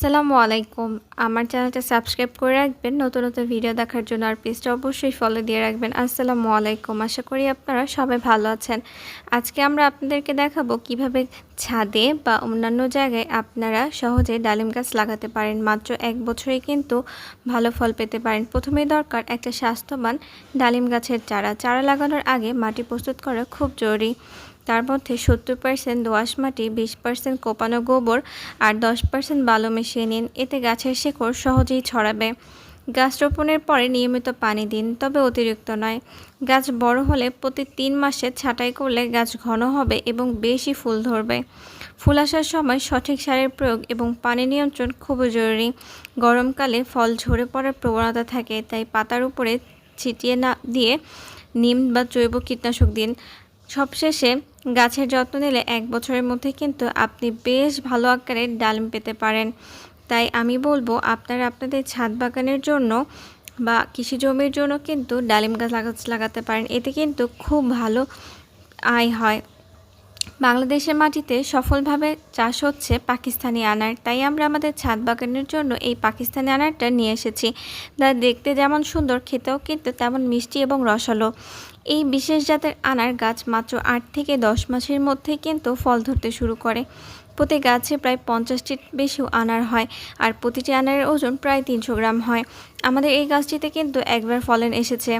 আসসালামু আলাইকুম। আমার চ্যানেলটা সাবস্ক্রাইব করে রাখবেন। নতুন নতুন ভিডিও দেখার জন্য আর পেজটা অবশ্যই ফলো দিয়ে রাখবেন। আসসালামু আলাইকুম। আশা করি আপনারা সবাই ভালো আছেন। আজকে আমরা আপনাদেরকে দেখাবো কীভাবে ছাদে বা অন্যান্য জায়গায় আপনারা সহজে ডালিম গাছ লাগাতে পারেন। মাত্র এক বছরে কিন্তু ভালো ফল পেতে পারেন। প্রথমেই দরকার একটা স্বাস্থ্যবান ডালিম গাছের চারা। চারা লাগানোর আগে মাটি প্রস্তুত করা খুব জরুরি। তার মধ্যে সত্তর পার্সেন্ট দোআঁশ মাটি, বিশ পার্সেন্ট কোপানো গোবর আর দশ পার্সেন্ট বালু মিশিয়ে নিন। এতে গাছের শেকড় সহজেই ছড়াবে। গাছ রোপণের পরে নিয়মিত পানি দিন, তবে অতিরিক্ত নয়। গাছ বড় হলে প্রতি তিন মাসে ছাঁটাই করলে গাছ ঘন হবে এবং বেশি ফুল ধরবে। ফুল আসার সময় সঠিক সারের প্রয়োগ এবং পানি নিয়ন্ত্রণ খুবই জরুরি। গরমকালে ফল ঝরে পড়ার প্রবণতা থাকে, তাই পাতার উপরে ছিটিয়ে না দিয়ে নিম বা জৈব কীটনাশক দিন। সবশেষে গাছের যত্ন নিলে এক বছরের মধ্যে কিন্তু আপনি বেশ ভালো আকারের ডালিম পেতে পারেন। তাই আমি বলব, আপনারা আপনাদের ছাদ বাগানের জন্য বা কৃষি জমির জন্য কিন্তু ডালিম গাছ লাগাতে পারেন। এতে কিন্তু খুব ভালো আয় হয়। বাংলাদেশের মাটিতে সফলভাবে চাষ হচ্ছে পাকিস্তানি আনার। তাই আমরা আমাদের ছাদ বাগানের জন্য এই পাকিস্তানি আনারটা নিয়ে এসেছি। যা দেখতে যেমন সুন্দর, খেতেও কিন্তু তেমন মিষ্টি এবং রসালো। এই বিশেষ জাতের আনার গাছ মাত্র আট থেকে দশ মাসের মধ্যে কিন্তু ফল ধরতে শুরু করে। প্রতি গাছে প্রায় পঞ্চাশটির বেশিও আনার হয় আর প্রতিটি আনারের ওজন প্রায় তিনশো গ্রাম হয়। আমাদের এই গাছটিতে কিন্তু একবার ফলন এসেছে।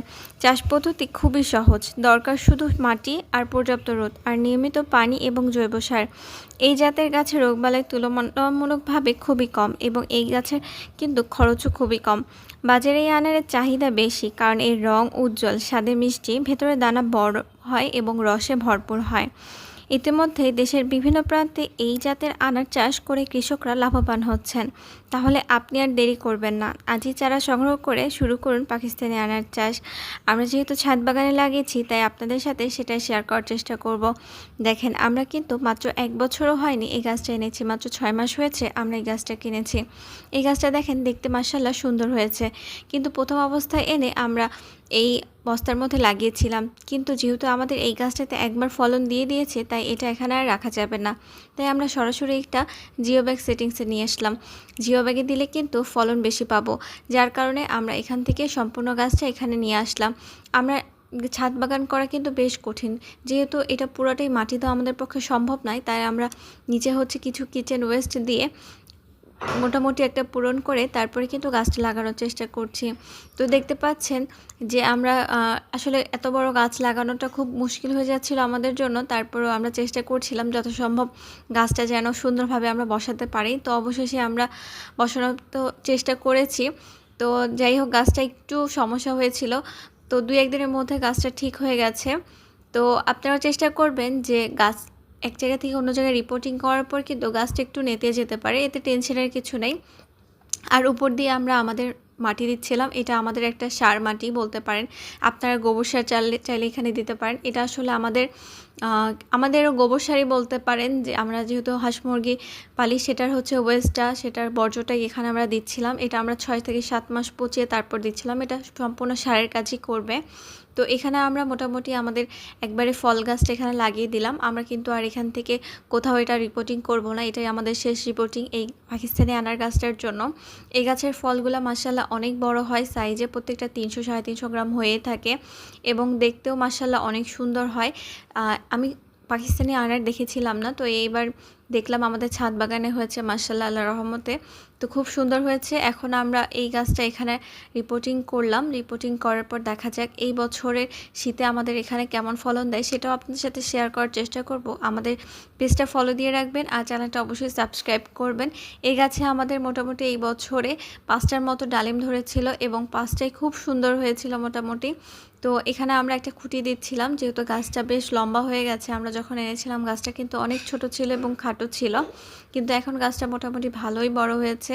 চাষ পদ্ধতি খুবই সহজ। দরকার শুধু মাটি আর পর্যাপ্ত রোদ আর নিয়মিত পানি এবং জৈব সার। এই জাতের গাছে রোগবালাই তুলনামূলকভাবে খুবই কম এবং এই গাছের কিন্তু খরচও খুবই কম। বাজারে এই আনারের চাহিদা বেশি কারণ এর রং উজ্জ্বল, স্বাদে মিষ্টি, ভেতরে দানা বড় হয় এবং রসে ভরপুর হয়। ইতিমধ্যে দেশের বিভিন্ন প্রান্তে এই জাতের আনার চাষ করে কৃষকরা লাভবান হচ্ছেন। তাহলে আপনি আর দেরি করবেন না। আজই চারা সংগ্রহ করে শুরু করুন পাকিস্তানি আনার চাষ। আমরা যেহেতু ছাদ বাগানে লাগিয়েছি, তাই আপনাদের সাথে সেটা শেয়ার করার চেষ্টা করব। দেখেন, আমরা কিন্তু মাত্র এক বছরও হয়নি এই গাছটা এনেছি, মাত্র ছয় মাস হয়েছে আমরা এই গাছটা কিনেছি। এই গাছটা দেখেন দেখতে মাসাল্লাহ সুন্দর হয়েছে। কিন্তু প্রথম অবস্থায় এনে আমরা এই বস্তার মধ্যে লাগিয়েছিলাম। কিন্তু যেহেতু আমাদের এই গাছটাতে একবার ফলন দিয়ে দিয়েছে, তাই এটা এখানে আর রাখা যাবে না। তাই আমরা সরাসরি একটা জিও ব্যাগ সেটিংসে নিয়ে আসলাম। জিও ব্যাগে দিলে কিন্তু ফলন বেশি পাবো। যার কারণে আমরা এখান থেকে সম্পূর্ণ গাছটা এখানে নিয়ে আসলাম। আমরা ছাদ বাগান করা কিন্তু বেশ কঠিন। যেহেতু এটা পুরোটাই মাটি তো আমাদের পক্ষে সম্ভব নয়, তাই আমরা নিচে হচ্ছে কিছু কিচেন ওয়েস্ট দিয়ে মোটামুটি একটা পূরণ করে তারপরে কিন্তু গাছটা লাগানোর চেষ্টা করছি। তো দেখতে পাচ্ছেন যে আমরা আসলে এত বড় গাছ লাগানোটা খুব মুশকিল হয়ে যাচ্ছিল আমাদের জন্য। তারপরেও আমরা চেষ্টা করছিলাম যত সম্ভব গাছটা যেন সুন্দরভাবে আমরা বসাতে পারি। তো অবশেষে আমরা বসানোর তো চেষ্টা করেছি। তো যাই হোক, গাছটা একটু সমস্যা হয়েছিল। তো দুই একদিনের মধ্যে গাছটা ঠিক হয়ে গেছে। তো আপনারা চেষ্টা করবেন যে গাছ এক জায়গা থেকে অন্য জায়গায় রিপোর্টিং করার পর কিন্তু গাছটা একটু নেতে যেতে পারে, এতে টেনশনের কিছু নেই। আর উপর দিয়ে আমরা আমাদের মাটি দিচ্ছিলাম, এটা আমাদের একটা সার মাটি বলতে পারেন। আপনারা গোবর সার চাইলে চাইলে এখানে দিতে পারেন। এটা আসলে আমাদের আমাদেরও গোবর সারই বলতে পারেন যে আমরা যেহেতু হাঁস মুরগি পালি, সেটার হচ্ছে ওয়েস্টটা সেটার বর্জ্যটাই এখানে আমরা দিচ্ছিলাম। এটা আমরা ছয় থেকে সাত মাস পচিয়ে তারপর দিচ্ছিলাম। এটা সম্পূর্ণ সারের কাজই করবে। তো এখানে আমরা মোটামুটি আমাদের একবারে ফল গাছটা এখানে লাগিয়ে দিলাম। আমরা কিন্তু আর এখান থেকে কোথাও এটা রিপোর্টিং করব না। এটাই আমাদের শেষ রিপোর্টিং এই পাকিস্তানি আনার গাছটার জন্য। এই গাছের ফলগুলো মাসাল্লাহ অনেক বড় হয়। সাইজে প্রত্যেকটা তিনশো, সাড়ে তিনশো গ্রাম হয়ে থাকে এবং দেখতেও মাসাল্লাহ অনেক সুন্দর হয়। আমি পাকিস্তানি আনার দেখেছিলাম না, তো এইবার দেখলাম আমাদের ছাদ বাগানে হয়েছে মার্শাল্লাহ আল্লাহ রহমতে। তো খুব সুন্দর হয়েছে। এখন আমরা এই গাছটা এখানে রিপোর্টিং করলাম। রিপোর্টিং করার পর দেখা যাক এই বছরের শীতে আমাদের এখানে কেমন ফলন দেয়, সেটাও আপনাদের সাথে শেয়ার করার চেষ্টা করব। আমাদের পেজটা ফলো দিয়ে রাখবেন আর চ্যানেলটা অবশ্যই সাবস্ক্রাইব করবেন। এই গাছে আমাদের মোটামুটি এই বছরে পাঁচটার মতো ডালিম ধরেছিল এবং পাঁচটাই খুব সুন্দর হয়েছিল মোটামুটি। তো এখানে আমরা একটা খুঁটি দিচ্ছিলাম, যেহেতু গাছটা বেশ লম্বা হয়ে গেছে, আমরা যখন এনেছিলাম গাছটা কিন্তু অনেক ছোট ছিল এবং খাটো ছিল। কিন্তু এখন গাছটা মোটামুটি ভালোই বড় হয়েছে।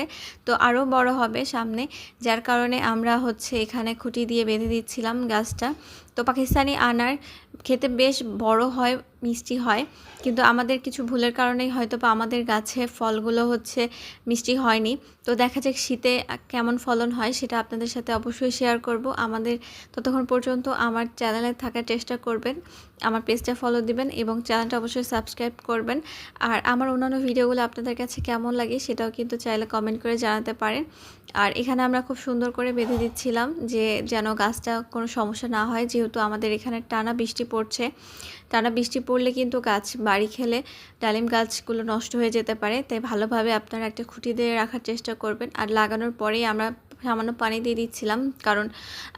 তো আরও বড় হবে সামনে, যার কারণে আমরা হচ্ছে এখানে খুঁটি দিয়ে বেঁধে দিচ্ছিলাম গাছটা। তো পাকিস্তানি আনার খেতে বেশ বড় হয় মিষ্টি হয়। কিন্তু আমাদের কিছু ভুলের কারণেই হয়তো বা আমাদের গাছে ফলগুলো হচ্ছে মিষ্টি হয়নি। তো দেখা যাক শীতে কেমন ফলন হয়, সেটা আপনাদের সাথে অবশ্যই শেয়ার করব। আমাদের ততক্ষণ পর্যন্ত আমার চ্যানেলে থাকার চেষ্টা করবেন, আমার পেজটা ফলো দিবেন এবং চ্যানেলটা অবশ্যই সাবস্ক্রাইব করবেন। আর আমার অন্যান্য ভিডিওগুলো আপনাদের কাছে কেমন লাগে, সেটাও কিন্তু চাইলে কমেন্ট করে জানাতে পারেন। আর এখানে আমরা খুব সুন্দর করে বেঁধে দিচ্ছিলাম যে যেন গাছটা কোনো সমস্যা না হয়, যেহেতু আমাদের এখানে টানা বৃষ্টি পড়ছে। টানা বৃষ্টি পড়লে কিন্তু গাছ, বাড়ি খেলে ডালিম গাছগুলো নষ্ট হয়ে যেতে পারে। তাই ভালোভাবে আপনারা একটা খুঁটি দিয়ে রাখার চেষ্টা করবেন। আর লাগানোর পরেই আমরা সামান্য পানি দিয়ে দিচ্ছিলাম, কারণ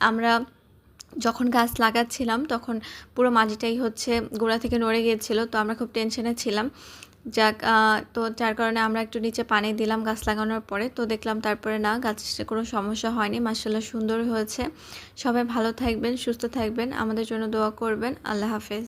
আমরা যখন গাছ লাগাচ্ছিলাম তখন পুরো মাটিটাই হচ্ছে গোড়া থেকে নড়ে গিয়েছিল, তো আমরা খুব টেনশনে ছিলাম। যাক তো যার কারণে আমরা একটু নিচে পানি দিলাম গাছ লাগানোর পরে। তো দেখলাম তারপরে না, গাছে কোনো সমস্যা হয়নি মার্শাল্লাহ সুন্দর হয়েছে। সবাই ভালো থাকবেন, সুস্থ থাকবেন। আমাদের জন্য দোয়া করবেন। আল্লাহ হাফেজ।